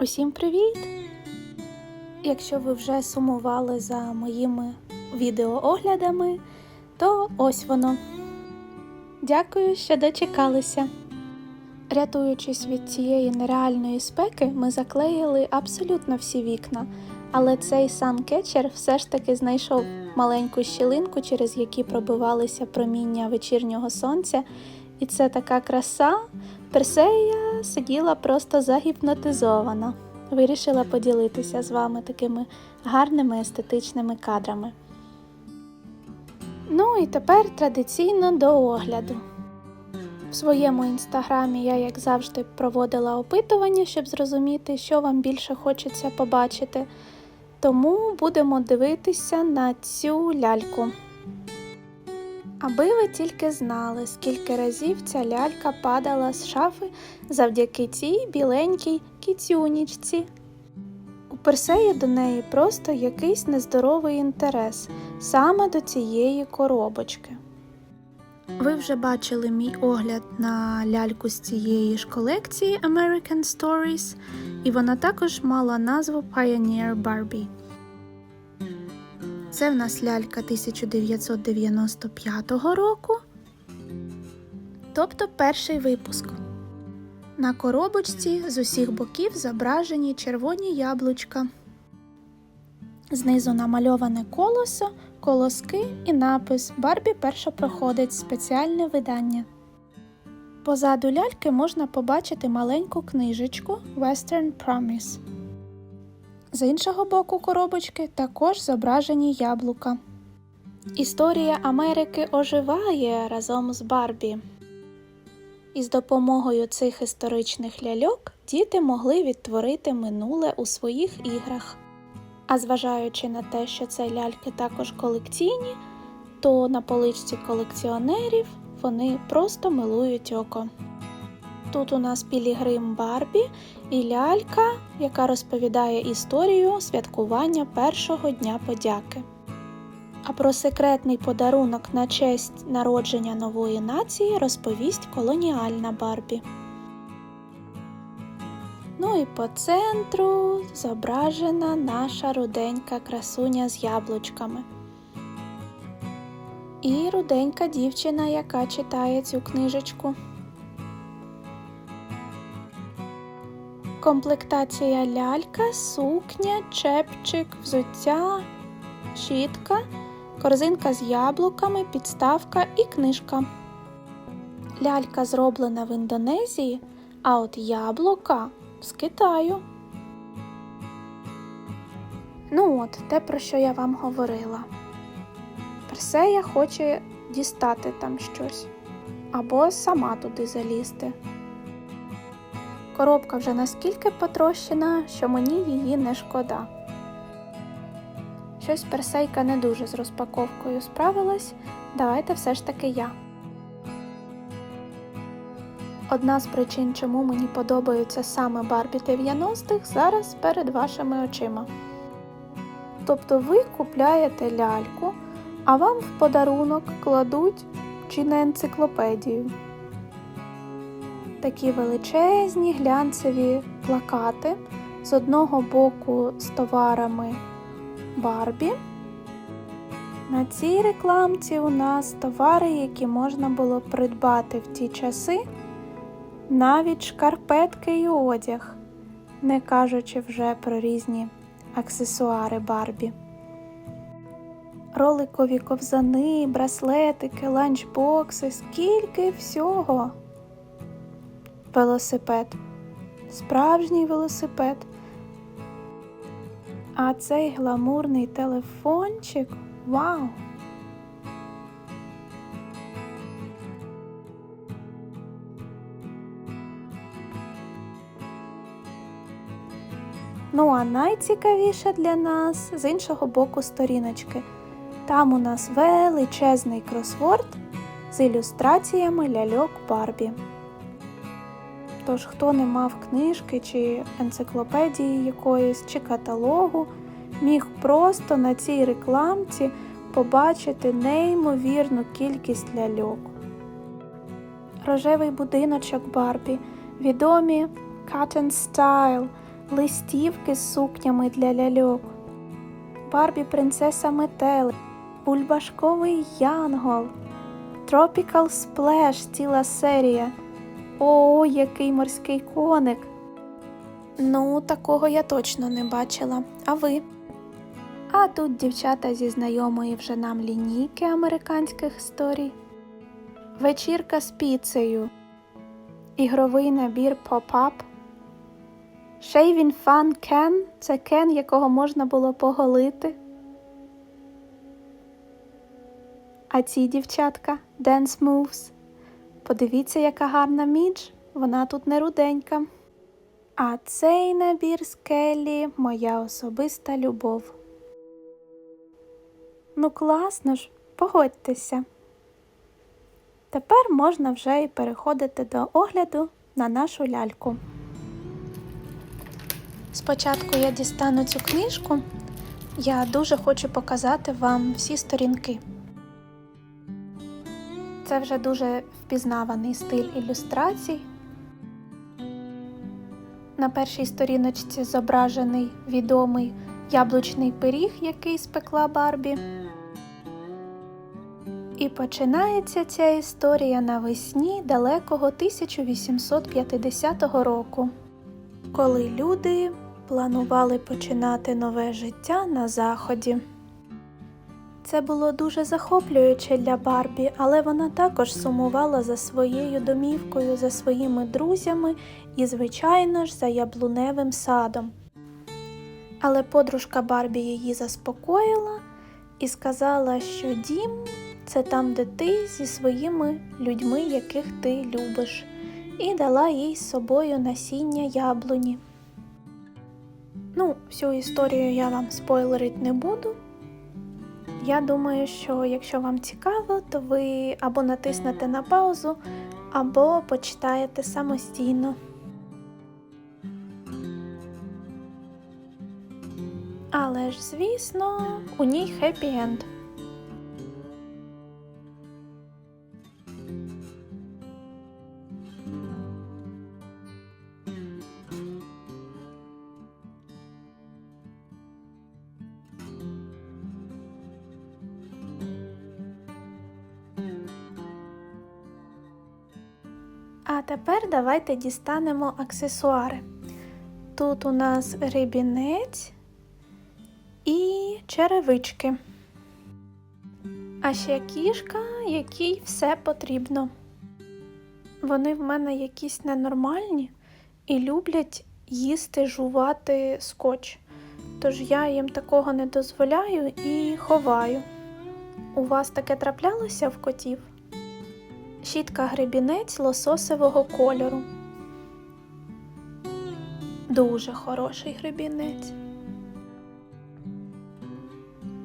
Усім привіт! Якщо ви вже сумували за моїми відеооглядами, то ось воно. Дякую, що дочекалися. Рятуючись від цієї нереальної спеки, ми заклеїли абсолютно всі вікна, але цей санкетчер все ж таки знайшов маленьку щілинку, через які пробивалися проміння вечірнього сонця, і це така краса. Персея сиділа просто загіпнотизована. Вирішила поділитися з вами такими гарними естетичними кадрами. Ну і тепер традиційно до огляду. В своєму інстаграмі я, як завжди, проводила опитування, щоб зрозуміти, що вам більше хочеться побачити. Тому будемо дивитися на цю ляльку. Аби ви тільки знали, скільки разів ця лялька падала з шафи завдяки цій біленькій кіцюнічці. У Персеї до неї просто якийсь нездоровий інтерес саме до цієї коробочки. Ви вже бачили мій огляд на ляльку з цієї ж колекції American Stories, і вона також мала назву Pioneer Barbie. Це в нас лялька 1995 року, тобто перший випуск. На коробочці з усіх боків зображені червоні яблучка. Знизу намальоване колесо, колоски і напис Барбі першопроходець спеціальне видання. Позаду ляльки можна побачити маленьку книжечку Western Promise. З іншого боку коробочки також зображені яблука. Історія Америки оживає разом з Барбі. І з допомогою цих історичних ляльок діти могли відтворити минуле у своїх іграх. А зважаючи на те, що це ляльки також колекційні, то на поличці колекціонерів вони просто милують око. Тут у нас Пілігрим Барбі і лялька, яка розповідає історію святкування першого дня подяки. А про секретний подарунок на честь народження нової нації розповість колоніальна Барбі. Ну і по центру зображена наша руденька красуня з яблучками. І руденька дівчина, яка читає цю книжечку. Комплектація лялька, сукня, чепчик, взуття, щітка, корзинка з яблуками, підставка і книжка. Лялька зроблена в Індонезії, а от яблука з Китаю. Ну от, те, про що я вам говорила. Персея хоче дістати там щось або сама туди залізти. Коробка вже наскільки потрощена, що мені її не шкода. Щось персейка не дуже з розпаковкою справилась, давайте все ж таки я. Одна з причин, чому мені подобаються саме Барбі 90-х, зараз перед вашими очима. Тобто ви купляєте ляльку, а вам в подарунок кладуть чи не енциклопедію такі величезні глянцеві плакати з одного боку з товарами Барбі. На цій рекламці у нас товари, які можна було придбати в ті часи, навіть шкарпетки і одяг, не кажучи вже про різні аксесуари Барбі. Роликові ковзани, браслетики, ланчбокси, скільки всього велосипед, справжній велосипед. А цей гламурний телефончик вау! Ну а найцікавіше для нас з іншого боку сторіночки. Там у нас величезний кросворд з ілюстраціями ляльок Барбі. Тож, хто не мав книжки чи енциклопедії якоїсь, чи каталогу, міг просто на цій рекламці побачити неймовірну кількість ляльок. Рожевий будиночок Барбі, відомі Cut and Style, листівки з сукнями для ляльок, Барбі принцеса метелик, бульбашковий янгол, Tropical Splash ціла серія. О, який морський коник! Ну, такого я точно не бачила. А ви? А тут дівчата зі знайомої вже нам лінійки американських історій. Вечірка з піцею. Ігровий набір Pop-Up. Shaving Fun Ken – це кен, якого можна було поголити. А ці дівчатка Dance Moves. Подивіться, яка гарна мідж. Вона тут не руденька. А цей набір з Келлі – моя особиста любов. Ну, класно ж, погодьтеся. Тепер можна вже і переходити до огляду на нашу ляльку. Спочатку я дістану цю книжку. Я дуже хочу показати вам всі сторінки. Це вже дуже впізнаваний стиль ілюстрацій. На першій сторіночці зображений відомий яблучний пиріг, який спекла Барбі. І починається ця історія навесні далекого 1850 року, коли люди планували починати нове життя на заході. Це було дуже захоплююче для Барбі, але вона також сумувала за своєю домівкою, за своїми друзями і, звичайно ж, за яблуневим садом. Але подружка Барбі її заспокоїла і сказала, що дім це там, де ти зі своїми людьми, яких ти любиш, і дала їй з собою насіння яблуні. Ну, всю історію я вам спойлерить не буду. Я думаю, що якщо вам цікаво, то ви або натиснете на паузу, або почитаєте самостійно. Але ж, звісно, у ній хеппі тепер давайте дістанемо аксесуари. Тут у нас рибінець і черевички. А ще кішка, якій все потрібно. Вони в мене якісь ненормальні і люблять їсти, жувати скотч. Тож я їм такого не дозволяю і ховаю. У вас таке траплялося в котів? Щітка гребінець лососевого кольору. Дуже хороший гребінець.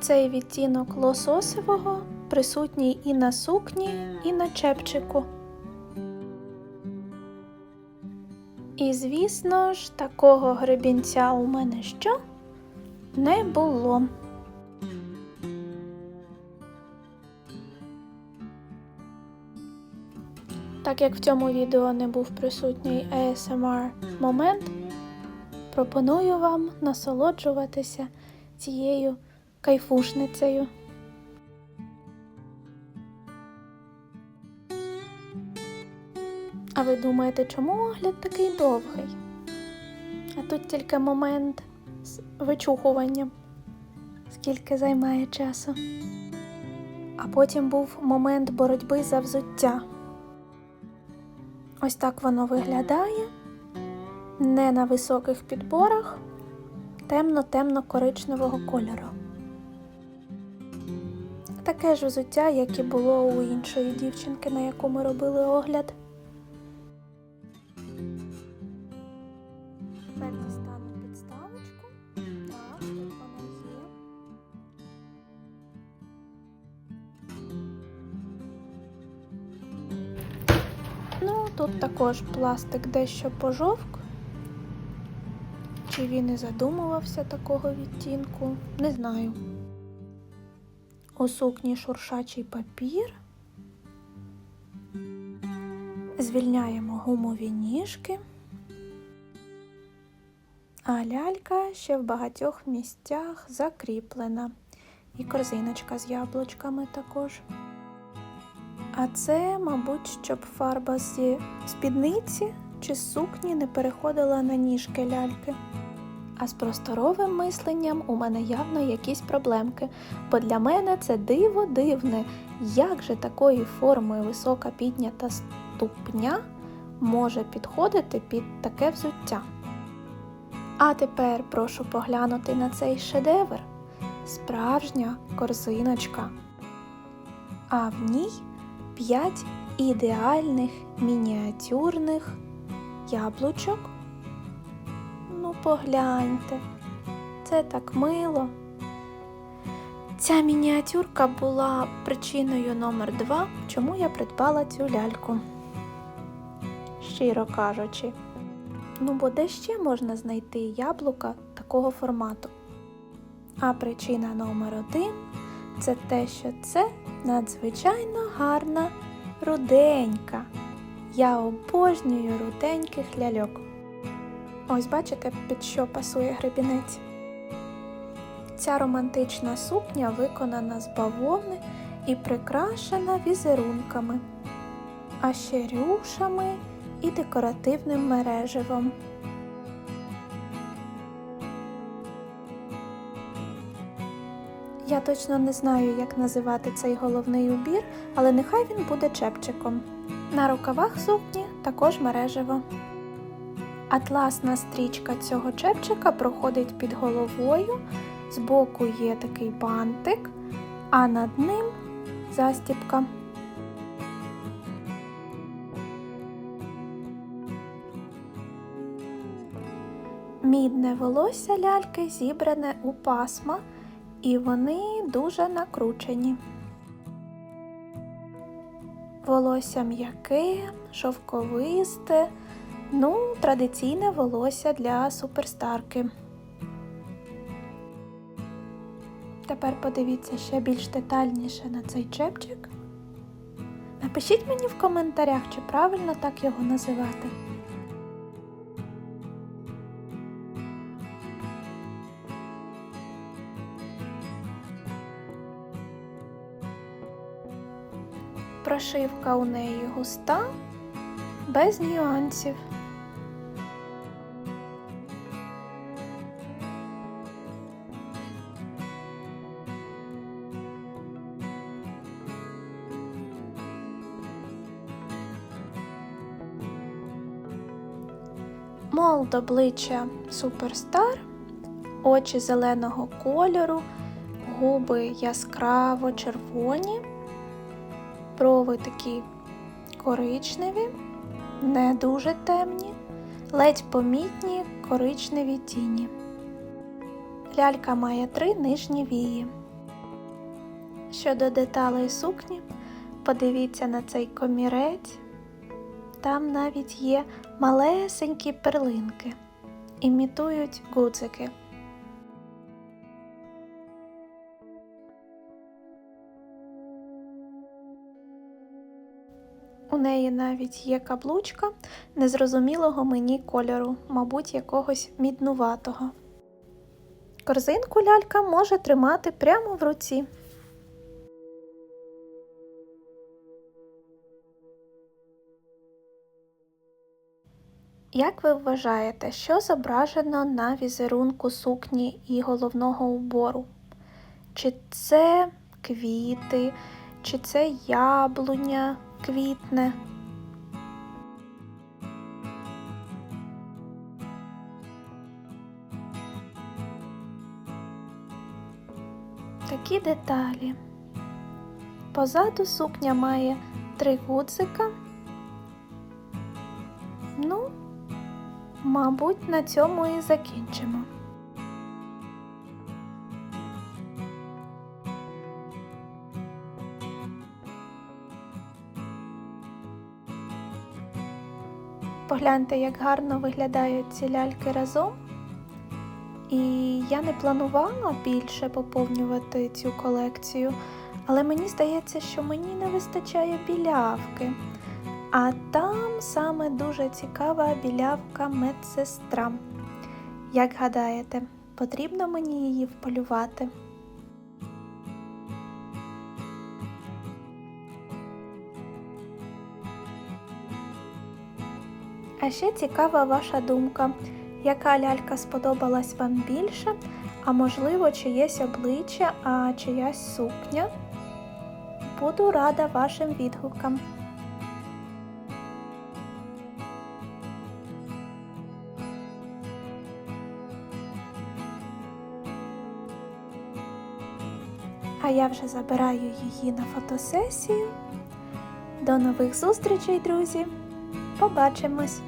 Цей відтінок лососевого присутній і на сукні, і на чепчику. І, звісно ж, такого гребінця у мене що не було. Так як в цьому відео не був присутній ASMR момент, пропоную вам насолоджуватися цією кайфушницею. А ви думаєте, чому огляд такий довгий? А тут тільки момент з вичухуванням, скільки займає часу. А потім був момент боротьби за взуття. Ось так воно виглядає. Не на високих підборах, темно-темно-коричневого кольору. Таке ж взуття, як і було у іншої дівчинки, на яку ми робили огляд. Тут також пластик дещо пожовк. Чи він і задумувався такого відтінку? Не знаю. У сукні шуршачий папір. Звільняємо гумові ніжки. А лялька ще в багатьох місцях закріплена. І корзиночка з яблучками також. А це, мабуть, щоб фарба зі спідниці чи сукні не переходила на ніжки ляльки. А з просторовим мисленням у мене явно якісь проблемки, бо для мене це диво дивне, як же такої форми висока піднята ступня може підходити під таке взуття. А тепер прошу поглянути на цей шедевр. Справжня корзиночка. А в ній п'ять ідеальних мініатюрних яблучок. Ну, погляньте, це так мило. Ця мініатюрка була причиною номер два, чому я придбала цю ляльку. Щиро кажучи. Ну, бо де ще можна знайти яблука такого формату? А причина номер один це те, що це надзвичайно гарна руденька. Я обожнюю руденьких ляльок. Ось бачите, під що пасує гребінець. Ця романтична сукня виконана з бавовни і прикрашена візерунками, а ще рюшами і декоративним мереживом. Я точно не знаю, як називати цей головний убір, але нехай він буде чепчиком. На рукавах сукні також мережево. Атласна стрічка цього чепчика проходить під головою, збоку є такий бантик, а над ним застіпка. Мідне волосся ляльки зібране у пасма, і вони дуже накручені. Волосся м'яке, шовковисте, ну, традиційне волосся для суперстарки. Тепер подивіться ще більш детальніше на цей чепчик. Напишіть мені в коментарях, чи правильно так його називати. Прошивка у неї густа, без нюансів. Молд обличчя Суперстар, очі зеленого кольору, губи яскраво червоні, брови такі коричневі, не дуже темні, ледь помітні коричневі тіні. Лялька має три нижні вії. Щодо деталей сукні, подивіться на цей комірець. Там навіть є малесенькі перлинки, імітують гудзики. У неї навіть є каблучка незрозумілого мені кольору, мабуть, якогось міднуватого. Корзинку лялька може тримати прямо в руці. Як ви вважаєте, що зображено на візерунку сукні і головного убору? Чи це квіти, чи це яблуня квітне? Такі деталі. Позаду сукня має три гудзика. Ну, Мабуть, на цьому і закінчимо. Погляньте, як гарно виглядають ці ляльки разом. І я не планувала більше поповнювати цю колекцію, але мені здається, що мені не вистачає білявки. А там саме дуже цікава білявка медсестра. Як гадаєте, потрібно мені її вполювати? А ще цікава ваша думка, яка лялька сподобалась вам більше, а можливо, чиєсь обличчя, а чиясь сукня. Буду рада вашим відгукам. А я вже забираю її на фотосесію. До нових зустрічей, друзі! Побачимось!